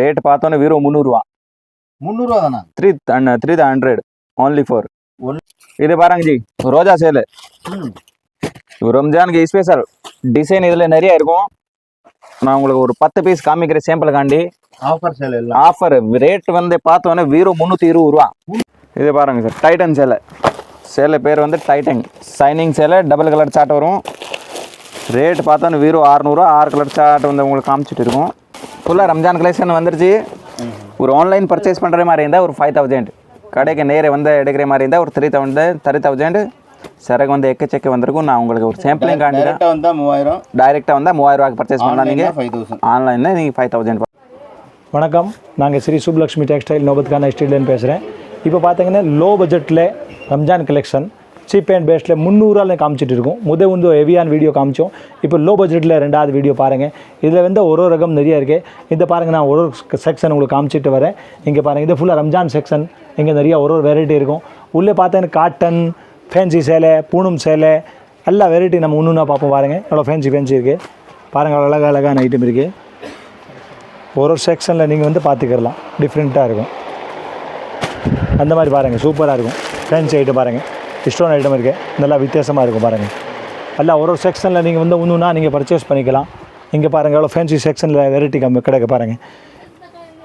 Rate பார்த்தோன்னே வீரோ முந்நூறுவா. முந்நூறுவா தானா three three hundred only four Only- இது பாருங்க ஜி ரோஜா சேல். ரம்ஜானுக்கு ஸ்பெஷல் டிசைன் இதில் நிறைய இருக்கும். நான் உங்களுக்கு ஒரு பத்து பீஸ் காமிக்கிறேன் சேம்பிளுக்காண்டி ஆஃபர் சேல் ஆஃபர் ரேட் வந்து பார்த்தோன்னே வீரோ முந்நூற்றி இருபது ரூபா. இது பாருங்க சார் டைட்டன் சேலை. சேலை பேர் வந்து டைட்டன் சைனிங் சேலை டபுள் கலர் சாட் வரும். ரேட் பார்த்தோன்னே வீரோ அறநூறுவா ஆறு கலர் சாட் வந்து உங்களுக்கு காமிச்சிட்டு இருக்கும். ஃபுல்லாக ரம்ஜான் கலெக்ஷன் வந்துருச்சு. ஒரு ஆன்லைன் பர்ச்சேஸ் பண்ணுற மாதிரி இருந்தால் ஒரு ஃபைவ் தௌசண்ட் கடைக்கு நேரே வந்து எடுக்கிற மாதிரி இருந்தால் ஒரு த்ரீ தௌசண்ட் த்ரீ தௌசண்ட் சரக்கு வந்து எக்கச்சக்க வந்திருக்கும். நான் உங்களுக்கு ஒரு சாம்பிளிங் காண்டி தான். டேரக்டா வந்தா மூவாயிரம். டைரெக்டாக வந்தால் மூவாயிரம் ரூபாய்க்கு பர்ச்சேஸ் பண்ணலாம் நீங்கள் ஃபைவ் தௌசண்ட் ஆன்லைனில் நீங்கள் ஃபைவ் தௌசண்ட் வணக்கம். நாங்கள் ஸ்ரீ சுப்லக்ஷ்மி டெக்ஸ்டைல் நோபத்கான ஸ்டீல்லேருந்து பேசுகிறேன் இப்போ பார்த்தீங்கன்னா லோ பட்ஜெட்டில் ரம்ஜான் கலெக்ஷன் சீப் அண்ட் பெஸ்ட்டில் முந்நூறுவாவில் காமிச்சிட்டு இருக்கும் முத வந்து ஹெவியான வீடியோ காமிச்சோம். இப்போ லோ பட்ஜெட்டில் ரெண்டாவது வீடியோ பாருங்கள் இதில் வந்து ஒரு ஒரு ரகம் நிறைய இருக்குது இந்த பாருங்கள் நான் ஒரு ஒரு செக்ஷன் உங்களுக்கு காமிச்சிட்டு வரேன். இங்கே பாருங்கள் இது ஃபுல்லாக ரம்ஜான் செக்ஷன் இங்கே நிறைய ஒரு ஒரு வெரைட்டி இருக்கும். உள்ளே பார்த்தேன்னா காட்டன் ஃபேன்சி சேலை பூணும் சேலை எல்லா வெரைட்டி நம்ம ஒன்று ஒன்றா பார்ப்போம் பாருங்கள் எவ்வளோ ஃபேன்சி ஃபேன்சி இருக்குது பாருங்கள் அழகாக அழகான ஐட்டம் இருக்குது ஒரு ஒரு செக்ஷனில் நீங்கள் வந்து பார்த்துக்கிடலாம் டிஃப்ரெண்ட்டாக இருக்கும். அந்த மாதிரி பாருங்கள் சூப்பராக இருக்கும். ஃபேன்சி ஐட்டம் பாருங்கள் ஸ்டோன் ஐட்டம் இருக்குது நல்லா வித்தியாசமாக இருக்கும் பாருங்கள் எல்லாம் ஒரு ஒரு செக்ஷனில் நீங்கள் வந்து ஒன்றுனா நீங்கள் பர்ச்சேஸ் பண்ணிக்கலாம். இங்கே பாருங்கள் எவ்வளோ ஃபேன்சி செக்ஷனில் வெரைட்டி கம்மி கிடைக்க பாருங்கள்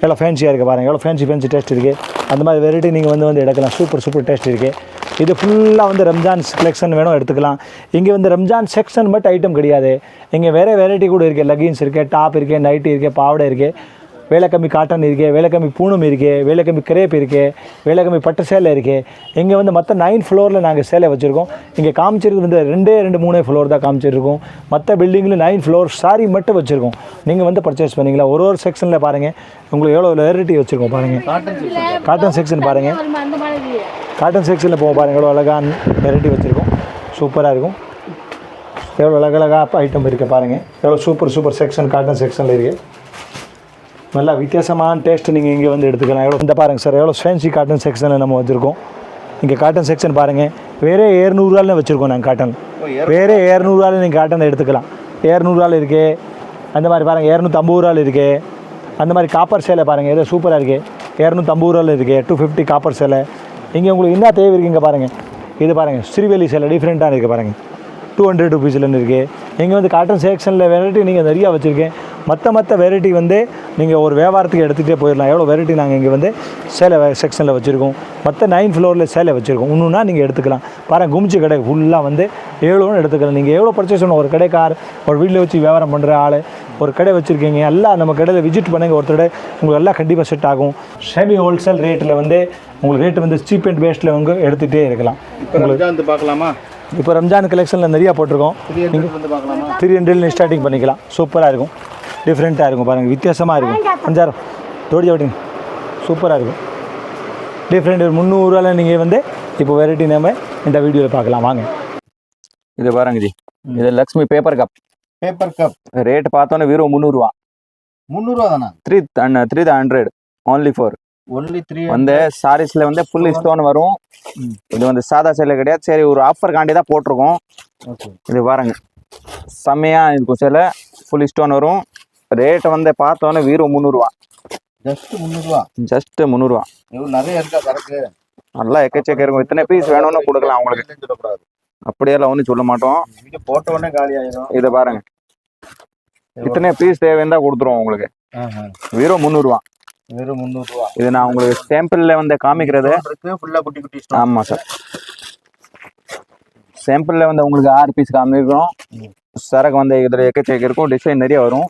எவ்வளோ ஃபேன்சியாக இருக்குது பாருங்கள் எவ்வளோ ஃபேன்சி ஃபேன்சி டேஸ்ட் இருக்குது அந்த மாதிரி வெரைட்டி நீங்கள் வந்து வந்து எடுக்கலாம். சூப்பர் சூப்பர் டேஸ்ட் இருக்குது இது ஃபுல்லாக வந்து ரம்ஜான் கலெக்ஷன் வேணும் எடுத்துக்கலாம். இங்கே வந்து ரம்ஜான் செக்ஷன் மட்டும் ஐட்டம் கிடையாது. இங்கே வேறு வெரைட்டி கூட இருக்குது லெகின்ஸ் இருக்குது டாப் இருக்குது நைட்டி இருக்குது பாவடை இருக்குது வேலை கம்மி காட்டன் இருக்குது வேலை கம்மி இருக்குது வேலை கம்மி கிரேப் இருக்குது வேலை கம்மி பட்டு சேலை இருக்குது இங்கே வந்து மற்ற நைன் ஃப்ளோரில் நாங்கள் சேலை வச்சுருக்கோம். இங்கே காமிச்சிருக்கு வந்து ரெண்டே ரெண்டு மூணே ஃப்ளோர் தான் காமிச்சிருக்கோம். மற்ற பில்டிங்கில் நைன் ஃப்ளோர் சாரி மட்டும் வச்சுருக்கோம். நீங்கள் வந்து பர்ச்சேஸ் பண்ணிங்களா ஒரு ஒரு செக்ஷனில் பாருங்கள் உங்களுக்கு எவ்வளோ வெரைட்டி வச்சுருக்கோம் பாருங்கள் காட்டன் செக்ஷன் பாருங்கள் காட்டன் செக்ஷனில் போக பாருங்கள் எவ்வளோ அழகாக வெரைட்டி வச்சுருக்கோம். சூப்பராக இருக்கும். எவ்வளோ அழகழகாக ஐட்டம் இருக்குது பாருங்கள் எவ்வளோ சூப்பர் சூப்பர் செக்ஷன் காட்டன் செக்ஷனில் இருக்குது நல்லா வித்தியாசமான டேஸ்ட் நீங்கள் இங்கே வந்து எடுத்துக்கலாம். எவ்வளோ இந்த பாருங்கள் சார் எவ்வளோ ஃபேன்சி காட்டன் செக்ஷனில் நம்ம வச்சுருக்கோம். இங்கே காட்டன் செக்ஷன் பாருங்கள் வேறே ஏழ்நூறுவாலே வச்சுருக்கோம் நாங்கள் காட்டன் வேறே ஏழ்நூறுவால நீங்கள் காட்டன் எடுத்துக்கலாம். ஏழ்நூறுவால இருக்குது அந்த மாதிரி பாருங்கள் இரநூத்தம்பது ரூபாயில் இருக்குது அந்த மாதிரி காப்பர் சேலை பாருங்கள் ஏதோ சூப்பராக இருக்குது இரநூத்தம்பது ரூபாயில் இருக்குது டூ ஃபிஃப்டி காப்பர் சேலை. இங்கே உங்களுக்கு என்ன தேவை இருக்குங்க பாருங்கள் இது பாருங்கள் ஸ்ரீவெளி சேலை டிஃப்ரெண்ட்டாக இருக்குது பாருங்கள் டூ ஹண்ட்ரட் ருபீஸ்லேருந்து இருக்குது இங்கே வந்து காட்டன் செக்ஷனில் வெரைட்டி நீங்கள் நிறையா வச்சுருக்கேன். மற்ற மற்ற வெரைட்டி வந்து நீங்கள் ஒரு வியாபாரத்துக்கு எடுத்துகிட்டே போயிடலாம். எவ்வளோ வெரைட்டி நாங்கள் இங்கே வந்து சேலை செக்ஷனில் வச்சுருக்கோம். மற்ற நைன் ஃப்ளோரில் சேலை வச்சுருக்கோம். ஒன்றுனா நீங்கள் எடுத்துக்கலாம். பாருங்கள் குமிச்சு கடை ஃபுல்லாக வந்து எவ்வளோன்னு எடுத்துக்கலாம். நீங்கள் எவ்வளோ பர்ச்சேஸ் பண்ணணும்? ஒரு கடைக்கார் ஒரு வீட்டில் வச்சு வியாபாரம் பண்ணுற ஆள் ஒரு கடை வச்சுருக்கீங்க. எல்லாம் நம்ம கடையில் விசிட் பண்ணுங்க. ஒருத்தர் உங்களுக்கு எல்லாம் கண்டிப்பாக செட் ஆகும். செமி ஹோல்சேல் ரேட்டில் வந்து உங்களுக்கு ரேட்டு வந்து சீப் அண்ட் பேஸ்ட்டில் வந்து எடுத்துகிட்டே இருக்கலாம். உங்களுக்கு பார்க்கலாமா? இப்போ ரம்ஜான் கலெக்ஷனில் நிறையா போட்டிருக்கோம். த்ரீ ஹண்ட்ரட் வந்து பார்க்கலாமா? த்ரீ ஹண்ட்ரட்ல ஸ்டார்டிங் பண்ணிக்கலாம். சூப்பராக இருக்கும். டிஃப்ரெண்ட்டாக இருக்கும் பாருங்கள் வித்தியாசமாக இருக்கும். அஞ்சாயிரம். தோடி ஓட்டிங்க சூப்பராக இருக்கும். டிஃப்ரெண்ட் முந்நூறுவால நீங்கள் வந்து இப்போ வெரைட்டி நம்ம இந்த வீடியோவில் பார்க்கலாம். வாங்க. இது பாருங்க ஜி. இது Lakshmi paper cup paper cup rate பார்த்தோன்னே வீரோ முந்நூறுவா. முந்நூறுவா தானா three three hundred only four only three வந்து சாரீஸ்ல வந்து ஃபுல் ஸ்டோன் வரும். இது வந்து சாதா சேலை கிடையாது. சரி ஒரு ஆஃபர் காண்டி தான் போட்டிருக்கோம். இது பாருங்க. செம்மையா இருக்கும் சேலை. ஃபுல் ஸ்டோன் வரும். ரேட் வந்து பார்த்தோன்னே வீரோ முந்நூறுவா. ஜஸ்ட் முந்நூறுவா? ஜஸ்ட் முந்நூறுவா. இவ்வளோ நிறைய இருக்கா சரக்கு? நல்லா எக்கச்சக்க இருக்கும். இத்தனை பீஸ் வேணும்னு கொடுக்கலாம் உங்களுக்கு. இல்லைன்னு சொல்லக்கூடாது. அப்படியெல்லாம் ஒன்றும் சொல்ல மாட்டோம். போட்ட உடனே காலி ஆயிரும். இதை பாருங்க. இத்தனை பீஸ் தேவைன்னு தான் கொடுத்துருவோம் உங்களுக்கு. ஆஹா. வீரோ முந்நூறுவா. வெறும் முந்நூறுவா இது நான் உங்களுக்கு சாம்பிள்ல வந்து காமிக்கிறது. இருக்கு ஃபுல்லா குட்டி குட்டி ஆமா சார் சாம்பிள்ல வந்து உங்களுக்கு ஆறு பீஸ் காமிக்கிறோம். சரக்கு வந்து இதில் எக்கச்சக்க இருக்கும். டிசைன் நிறைய வரும்.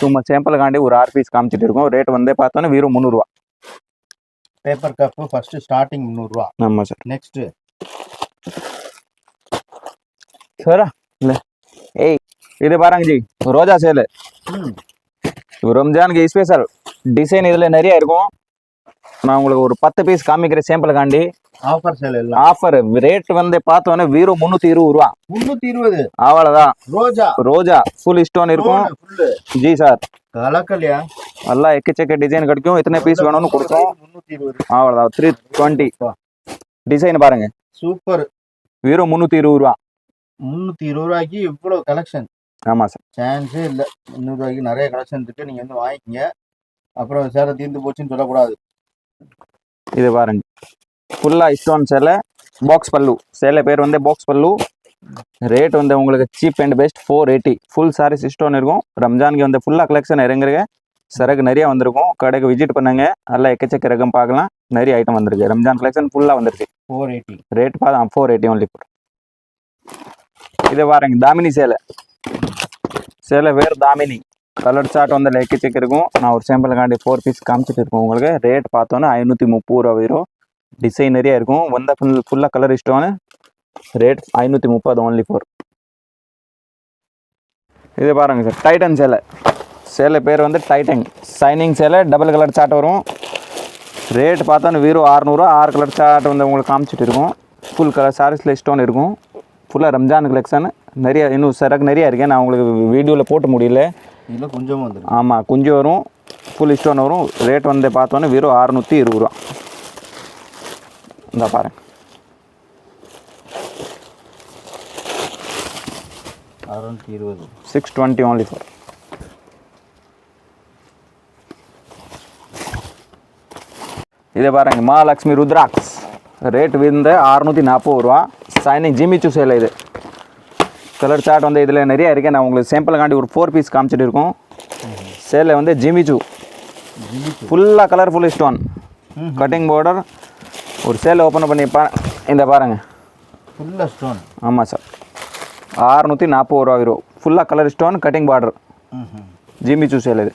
சும்மா சாம்பிளுக்காண்டி ஒரு ஆறு பீஸ் காமிச்சிட்டு இருக்கோம். ரேட் வந்து பார்த்தோன்னா வெறும் முந்நூறுவா. பேப்பர் கப் ஃபர்ஸ்ட் ஸ்டார்டிங் முந்நூறுவா. ஆமாம் சார் நெக்ஸ்ட் சாரா இல்லை. ஏய் இது பாருங்க ஜி. ரோஜா சேலு. ரம்ஜானுக்கு ஸ்பெஷல் டிசைன் இதில் நிறைய இருக்கும். நான் உங்களுக்கு ஒரு பத்து பீஸ் காமிக்கிறேன் சாம்பிளுக்காண்டி ஆஃபர் சேல் ஆஃபர் ரேட் வந்து பார்த்தோன்னே வீரோ முந்நூற்றி இருபது ரூபா. முந்நூத்தி இருபது. அவ்வளோதான் ரோஜா. ரோஜா ஃபுல் ஸ்டோன் இருக்கும். G sir. கலக்கலையா? நல்லா எக்கச்சக்க டிசைன் கிடைக்கும். எத்தனை பீஸ் வேணும்னு கொடுத்தோம். முந்நூத்தி இருபது. அவ்வளோதான் த்ரீ டுவெண்ட்டி டிசைன் பாருங்க. சூப்பர் வெறும் முந்நூற்றி இருபது ரூபா. முந்நூத்தி இருபது ரூபாய்க்கு இவ்வளவு கலெக்ஷன் ஆமாம் சார். சான்ஸே இல்லை. முந்நூறு ரூபாய்க்கு நிறைய கலெக்ஷன் இருக்கு. நீங்க வந்து வாங்கிக்கங்க. அப்புறம் சேலை தீர்ந்து போச்சுன்னு சொல்லக்கூடாது. இது பாருங்க. ஃபுல்லாக ஸ்டோன் சேலை பாக்ஸ் பல்லு. சேலை பேர் வந்து பாக்ஸ் பல்லு. ரேட் வந்து உங்களுக்கு cheap and best four eighty full sarees stone இருக்கும். ரம்ஜானுக்கு வந்து ஃபுல்லாக கலெக்ஷன் இறங்குறங்க சரக்கு நிறைய வந்திருக்கும். கடைக்கு விசிட் பண்ணுங்க. நல்லா எக்கச்சக்க ரகம் பார்க்கலாம். நிறைய ஐட்டம் வந்திருக்கு. ரம்ஜான் கலெக்ஷன் ஃபுல்லாக வந்துருச்சு ஃபோர் எயிட்டி ரேட் பார்த்தா ஃபோர் எயிட்டி ஒன்லி இது பாருங்க. தாமினி சேலை. சேலை பேர் தாமினி. கலர் சார்ட் வந்து எக்கச்சக்க இருக்கும் நான் ஒரு சாம்பிள் காண்டி ஃபோர் பீஸ் காமிச்சிட்டு இருக்கோம் உங்களுக்கு. ரேட் பார்த்தோன்னா ஐநூற்றி முப்பது ரூபா வரும். டிசைன் நிறைய இருக்கும். வந்த ஃபுல் ஃபுல்லாக கலர் இஷ்டம்னு ரேட் ஐநூற்றி முப்பது ஒன்லி ஃபோர் இது பாருங்கள் சார் டைட்டன் சேலை. சேலை பேர் வந்து டைட்டன் சைனிங் சேலை டபுள் கலர் சார்ட் வரும். ரேட் பார்த்தோன்னே வீரோ அறநூறுவா ஆறு கலர் சார்ட் வந்து உங்களுக்கு காமிச்சிட்டு இருக்கும். ஃபுல் கலர் சாரீஸில் ஸ்டோன் இருக்கும். ஃபுல்லாக ரம்ஜான் கலெக்ஷன் நிறைய இன்னும் சரக்கு நிறைய இருக்கேன் நான் உங்களுக்கு வீடியோவில் போட்டு முடியல. இதில் கொஞ்சமும் வந்துடும் ஆமாம் குஞ்சு வரும் ஃபுல் ஸ்டோன் வரும். ரேட் வந்து பார்த்தோன்னே வெறும் அறுநூற்றி இருபது ரூபா. இந்த பாருங்க. அறுநூத்தி இருபது. சிக்ஸ் டுவெண்ட்டி only for இது பாருங்க மகாலட்சுமி ருத்ராக்ஸ் ரேட் வந்து அறுநூற்றி நாற்பது ரூபா. சைனிங் ஜிமிச்சு சேலை இது. கலர் சார்ட் வந்து இதில் நிறைய இருக்கு. நான் உங்களுக்கு சாம்பிள் காண்டி ஒரு ஃபோர் பீஸ் காமிச்சிட்டு இருக்கோம். சேலை வந்து ஜிமிச்சு ஃபுல்லாக கலர்ஃபுல் ஸ்டோன் கட்டிங் பார்டர் ஒரு சேலை ஓப்பன் பண்ணி பா இந்த பாருங்க. ஃபுல்லாக ஸ்டோன் ஆமாம் சார் அறுநூற்றி நாற்பது ரூபா வரும் ஃபுல்லாக கலர் ஸ்டோன் கட்டிங் பார்டர் ஜிமிச்சு சேல் இது.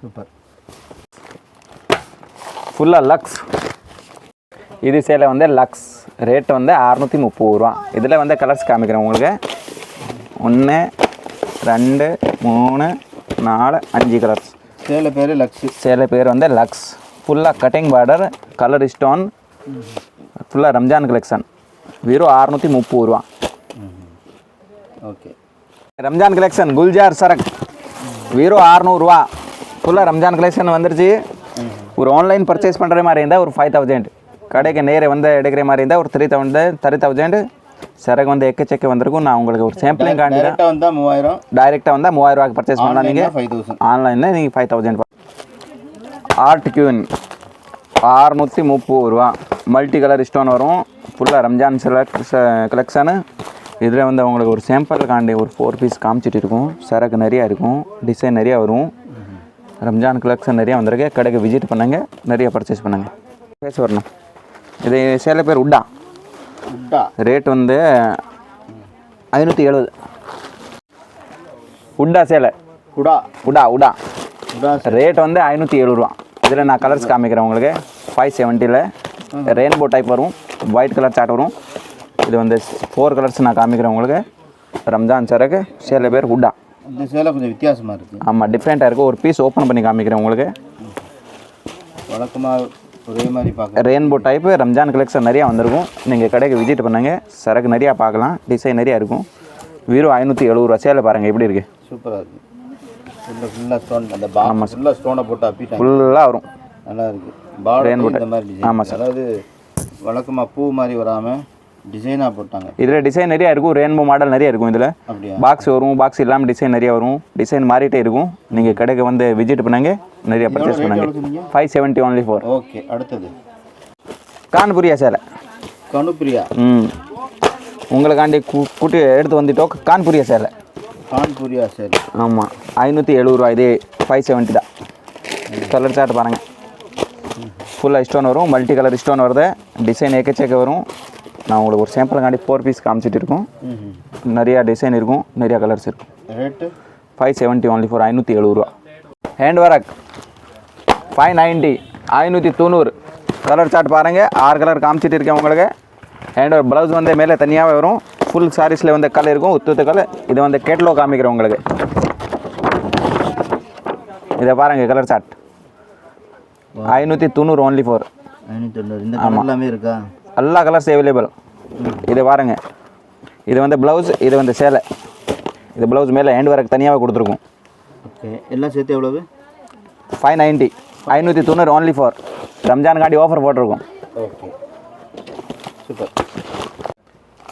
சூப்பர். ஃபுல்லாக லக்ஸ் இது சேலை வந்து லக்ஸ் ரேட் வந்து அறுநூற்றி முப்பது ரூபா. இதில் வந்து கலர்ஸ் காமிக்கிறேன் உங்களுக்கு. ஒன்று ரெண்டு மூணு நாலு அஞ்சு கலர்ஸ் சேலை பேர் லக்ஸு சேலை பேர் வந்து லக்ஸ் ஃபுல்லாக கட்டிங் பார்டர் கலர் ஸ்டோன் ஃபுல்லாக ரம்ஜான் கலெக்ஷன் வெறும் அறுநூற்றி முப்பது ரூபா. ஓகே. ரம்ஜான் கலெக்ஷன் குல்ஜார் சரக் வெறும் அறநூறுவா ஃபுல்லாக ரம்ஜான் கலெக்ஷன் வந்துருச்சு. ஒரு ஆன்லைன் பர்ச்சேஸ் பண்ணுற மாதிரி இருந்தால் ஒரு ஃபைவ் தௌசண்ட் கடைக்கு நேரே வந்து எடுக்கிற மாதிரி இருந்தால் ஒரு த்ரீ தௌசண்ட் த்ரீ தௌசண்ட் சரக்கு வந்து எக்கச்சக்க வந்திருக்கும். நான் உங்களுக்கு ஒரு சாம்பிளிங் காண்டி வந்தால் மூவாயிரம். டைரெக்டாக வந்தால் மூவாயிரம் ரூபாய்க்கு பர்ச்சேஸ் பண்ணலாம் நீங்கள் ஃபைவ் தௌசண்ட் ஆன்லைனில் நீங்கள் ஃபைவ் தௌசண்ட் ஆர்ட் கியூன் அறுநூற்றி முப்பது ரூபா. மல்டி கலர் ஸ்டோன் வரும் ஃபுல்லாக ரம்ஜான் செலக்ட் கலெக்ஷனு இதில் வந்து உங்களுக்கு ஒரு சாம்பிள் காண்டி ஒரு ஃபோர் பீஸ் காமிச்சிட்டு இருக்கும். சரக்கு நிறையா இருக்கும். டிசைன் நிறையா வரும். ரம்ஜான் கலெக்ஷன் நிறையா வந்திருக்கு. கடைக்கு விசிட் பண்ணுங்க. நிறைய பர்ச்சேஸ் பண்ணுங்க. பேச வரணும். இது சேலை பேர் உட்டா. உட்டா? ரேட் வந்து ஐநூற்றி எழுபது உட்டா சேலை. உடா? உடா குடா ரேட் வந்து ஐநூற்றி ஏழு ரூபா. இதில் நான் கலர்ஸ் காமிக்கிறேன் உங்களுக்கு. ஃபைவ் செவன்ட்டியில் ரெயின்போ டைப் வரும். ஒயிட் கலர் சார்ட் வரும். இது வந்து ஃபோர் கலர்ஸ் நான் காமிக்கிறேன் உங்களுக்கு. ரம்ஜான் சரக்கு சேலை பேர் உட்டா. இந்த சேலை கொஞ்சம் வித்தியாசமாக இருக்குது ஆமாம் டிஃப்ரெண்ட்டாக இருக்கும் ஒரு பீஸ் ஓப்பன் பண்ணி காமிக்கிறேன் உங்களுக்கு. வழக்கமாக ஒரே மாதிரி பார்க்க ரெயின்போ டைப்பு ரம்ஜான் கலெக்ஷன் நிறையா வந்திருக்கும். நீங்கள் கடைக்கு விசிட் பண்ணுங்க. சரக்கு நிறையா பார்க்கலாம். டிசைன் நிறையா இருக்கும். வெறும் ஐநூற்றி எழுபது ரூபா சேலை பாருங்கள் எப்படி இருக்குது சூப்பராக இருக்குது ஃபுல்லாக ஃபுல்லாக ஸ்டோன் அந்த பாமா ஃபுல்லாக ஸ்டோனை போட்டு ஃபுல்லாக வரும். நல்லா இருக்குது பார்டர் இந்த மாதிரி ஆமா டிசைன் அதாவது வழக்கமாக பூ மாதிரி வராமல் டிசைனாக போட்டாங்க. இதில் டிசைன் நிறையா இருக்கும். ரெயின்போ மாடல் நிறைய இருக்கும் இதில். பாக்ஸ் வரும். பாக்ஸ் இல்லாமல் டிசைன் நிறைய வரும். டிசைன் மாறிட்டே இருக்கும். நீங்கள் கடைக்கு வந்து விசிட் பண்ணுங்க. நிறைய பர்ச்சேஸ் பண்ணுங்க? Five seventy only four okay அடுத்தது. கான்புரியா சேலை. கணுப்பிரியா ம். உங்களுக்காண்டி குட்டி எடுத்து வந்துட்டோம். கான்புரியா சேலை. கான்பூரியா சரி ஆமாம் ஐநூற்றி எழுபது ரூபா இதே ஃபைவ் செவன்ட்டி தான். கலர் சார்ட் பாருங்கள் ஃபுல்லாக ஸ்டோன் வரும். மல்டி கலர் ஸ்டோன் வருது. டிசைன் எக்கச்சக்க வரும். நான் உங்களுக்கு ஒரு சாம்பிளுக்காண்டி ஃபோர் பீஸ் காமிச்சிட்டு இருக்கோம். நிறையா டிசைன் இருக்கும். நிறையா கலர்ஸ் இருக்கும். Rate five seventy only four ஐநூற்றி எழுபது ரூபா. ஹேண்ட் ஒர்க் ஃபைவ் நைன்ட்டி ஐநூற்றி தொண்ணூறு. கலர் சார்ட் பாருங்கள் ஆறு கலர் காமிச்சிட்டு இருக்கேன் உங்களுக்கு. ஹேண்ட் ஒர்க் ப்ளவுஸ் வந்து மேலே தனியாகவே வரும். ஃபுல் சாரீஸில் வந்து கலர் இருக்கும். உத்து கலர் இது வந்து கேட்லோ காமிக்கிறேன் உங்களுக்கு. இதை பாருங்கள் கலர் சார்ட் ஐநூற்றி தொண்ணூறு ஒன்லி ஃபோர் எல்லாமே இருக்கா? எல்லா கலர்ஸ் அவைலபிள் இது பாருங்க. இது வந்து ப்ளவுஸ் இது வந்து சேலை. இது ப்ளவுஸ் மேலே ஹேண்ட் ஒர்க் தனியாகவே கொடுத்துருக்கும். ஓகே. எல்லாம் சேர்த்து எவ்வளவு? ஃபைவ் நைன்ட்டி ஐநூற்றி தொண்ணூறு ஒன்லி ஃபோர் ரம்ஜான் காண்டி ஆஃபர் போட்டிருக்கோம். ஓகே. சூப்பர்.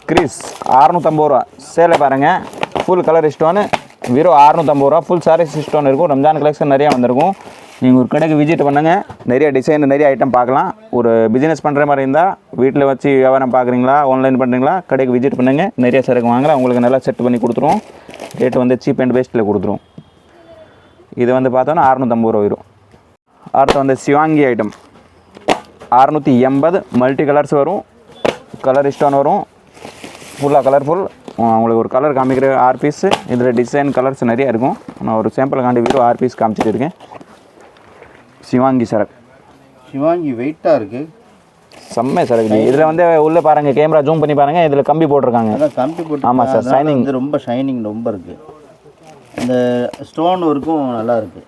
கிரீஸ் அறநூற்றம்பது ரூபா. சேலை பாருங்கள் ஃபுல் கலர் ஸ்டோனு வெறும் அறநூற்றம்பது ரூபா. ஃபுல் சாரீஸ் ஸ்டோன் இருக்கும். ரம்ஜான் கலெக்ஷன் நிறையா வந்திருக்கும். நீங்கள் ஒரு கடைக்கு விசிட் பண்ணுங்க. நிறைய டிசைன் நிறைய ஐட்டம் பார்க்கலாம். ஒரு பிஸ்னஸ் பண்ணுற மாதிரி இருந்தால் வீட்டில் வச்சு வியாபாரம் பார்க்குறீங்களா? ஆன்லைன் பண்ணுறீங்களா கடைக்கு விசிட் பண்ணுங்க. நிறைய சரக்கு வாங்கலாம். உங்களுக்கு நல்லா செட் பண்ணி கொடுத்துருவோம். ரேட் வந்து சீப் அண்ட் பெஸ்ட்டில் கொடுத்துருவோம். இது வந்து பார்த்தோன்னா அறுநூத்தம்பது ரூபா வரும். அடுத்து வந்து சிவாங்கி ஐட்டம் அறுநூற்றி எண்பது மல்டி கலர்ஸ் வரும். கலர் ஸ்டோன் வரும். ஃபுல்லாக கலர்ஃபுல் உங்களுக்கு ஒரு கலர் காமிக்கிற ஆறு பீஸு இதில் டிசைன் கலர்ஸ் நிறைய இருக்கும். நான் ஒரு சாம்பிள் காண்டி வீடு ஆறு பீஸ் காமிச்சிட்டு இருக்கேன். சிவாங்கி சரக்கு. சிவாங்கி வெயிட்டாக இருக்குது செம்ம சரக்கு இதில் வந்து உள்ளே பாருங்கள் கேமரா ஜூம் பண்ணி பாருங்கள் இதில் கம்பி போட்டிருக்காங்க. கம்பி போட்டு ஆமா சார். வந்து ரொம்ப ஷைனிங் ரொம்ப இருக்குது இந்த ஸ்டோன் ஒர்க்கும் நல்லா இருக்குது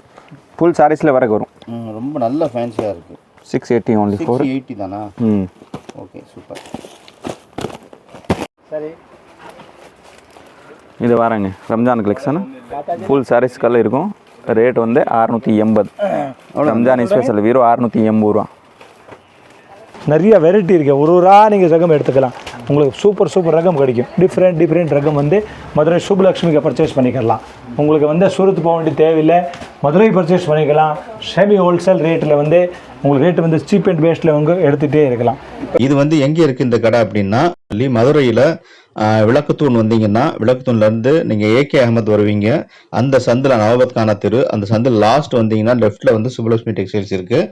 ஃபுல் சாரீஸில் வரக்கு வரும். ம், ரொம்ப நல்ல ஃபேன்சியாக இருக்குது six eighty only four eighty தானா? ம். ஓகே சூப்பர் சரி. இது வரேங்க. ரம்ஜான் கலெக்ஷன் ஃபுல் சாரீஸ் கல்ல இருக்கும். ரேட் வந்து அறுநூற்றி எண்பது. ரம்ஜான் ஸ்பெஷல் வீரோ அறுநூற்றி எண்பது ரூபா. நிறைய வெரைட்டி இருக்குது ஒரு ஒரு நீங்கள் ரகம் எடுத்துக்கலாம். உங்களுக்கு சூப்பர் சூப்பர் ரகம் கிடைக்கும். டிஃப்ரெண்ட் டிஃப்ரெண்ட் ரகம் வந்து மதுரை சுப்லக்ஷ்மிக்கு பர்ச்சேஸ் பண்ணிக்கலாம். உங்களுக்கு வந்து சூரத் போக வேண்டிய தேவையில்லை. மதுரை பர்ச்சேஸ் பண்ணிக்கலாம். செமி ஹோல்சேல் ரேட்டில் வந்து உங்களுக்கு ரேட்டு வந்து சீப் அண்ட் பேஸ்ட்டில் வந்து எடுத்துகிட்டே இருக்கலாம். இது வந்து எங்கே இருக்குது இந்த கடை அப்படின்னா மதுரையில் விளக்குத்தூண் வந்தீங்கன்னா விளக்குத்தூண்லேருந்து நீங்கள் ஏகே அகமத் வருவீங்க. அந்த சந்தில் நவபத் கானா தெரு அந்த சந்தில் லாஸ்ட் வந்தீங்கன்னா லெஃப்ட்டில் வந்து சுப்லக்ஷ்மி டெக்ஸ்டைல்ஸ் இருக்குது